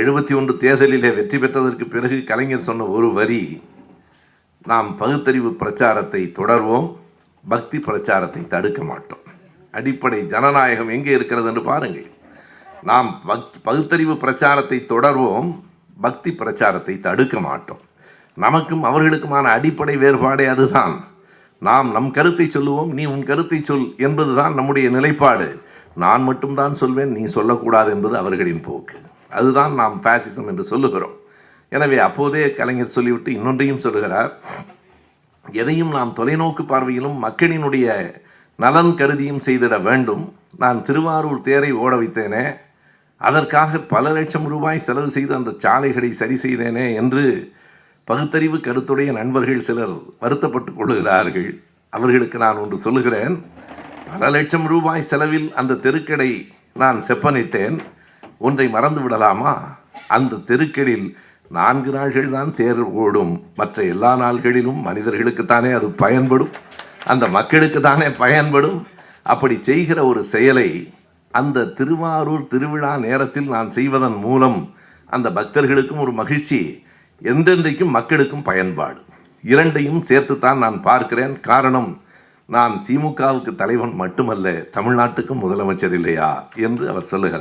எழுபத்தி ஒன்று தேர்தலிலே வெற்றி பெற்றதற்கு பிறகு கலைஞர் சொன்ன ஒரு வரி நாம் பகுத்தறிவு பிரச்சாரத்தை தொடர்வோம் பக்தி பிரச்சாரத்தை தடுக்க மாட்டோம். அடிப்படை ஜனநாயகம் எங்கே இருக்கிறது என்று பாருங்கள். நாம் பக் பகுத்தறிவு பிரச்சாரத்தை தொடர்வோம் பக்தி பிரச்சாரத்தை தடுக்க மாட்டோம். நமக்கும் அவர்களுக்குமான அடிப்படை வேறுபாடே அதுதான். நாம் நம் கருத்தை சொல்லுவோம் நீ உன் கருத்தை சொல் என்பதுதான் நம்முடைய நிலைப்பாடு. நான் மட்டும்தான் சொல்வேன் நீ சொல்லக்கூடாது என்பது அவர்களின் போக்கு. அதுதான் நாம் ஃபேசிசம் என்று சொல்லுகிறோம். எனவே அப்போதே கலைஞர் சொல்லிவிட்டு இன்னொன்றையும் சொல்லுகிறார். எதையும் நாம் தொலைநோக்கு பார்வையிலும் மக்களினுடைய நலன் கருதியும் செய்திட வேண்டும். நான் திருவாரூர் தேரை ஓட வைத்தேனே. அதற்காக பல லட்சம் ரூபாய் செலவு செய்து அந்த சாலைகளை சரி செய்தேனே என்று பகுத்தறிவு கருத்துடைய நண்பர்கள் சிலர் வருத்தப்பட்டுக் கொள்கிறார்கள். அவர்களுக்கு நான் ஒன்று சொல்லுகிறேன். பல லட்சம் ரூபாய் செலவில் அந்த தெருக்கடை நான் செப்பனிட்டேன். ஒன்றை மறந்து விடலாமா? அந்த தெருக்களில் நான்கு நாள்கள் தான் தேர் ஓடும். மற்ற எல்லா நாள்களிலும் மனிதர்களுக்குத்தானே அது பயன்படும். அந்த மக்களுக்கு தானே பயன்படும். அப்படி செய்கிற ஒரு செயலை அந்த திருவாரூர் திருவிழா நேரத்தில் நான் செய்வதன் மூலம் அந்த பக்தர்களுக்கும் ஒரு மகிழ்ச்சி என்றென்றைக்கும் மக்களுக்கும் பயன்பாடு. இரண்டையும் சேர்த்துத்தான் நான் பார்க்கிறேன். காரணம் நான் திமுகவுக்கு தலைவன் மட்டுமல்ல தமிழ்நாட்டுக்கும் முதலமைச்சர் இல்லையா? என்று அவர் சொல்லுகிறார்.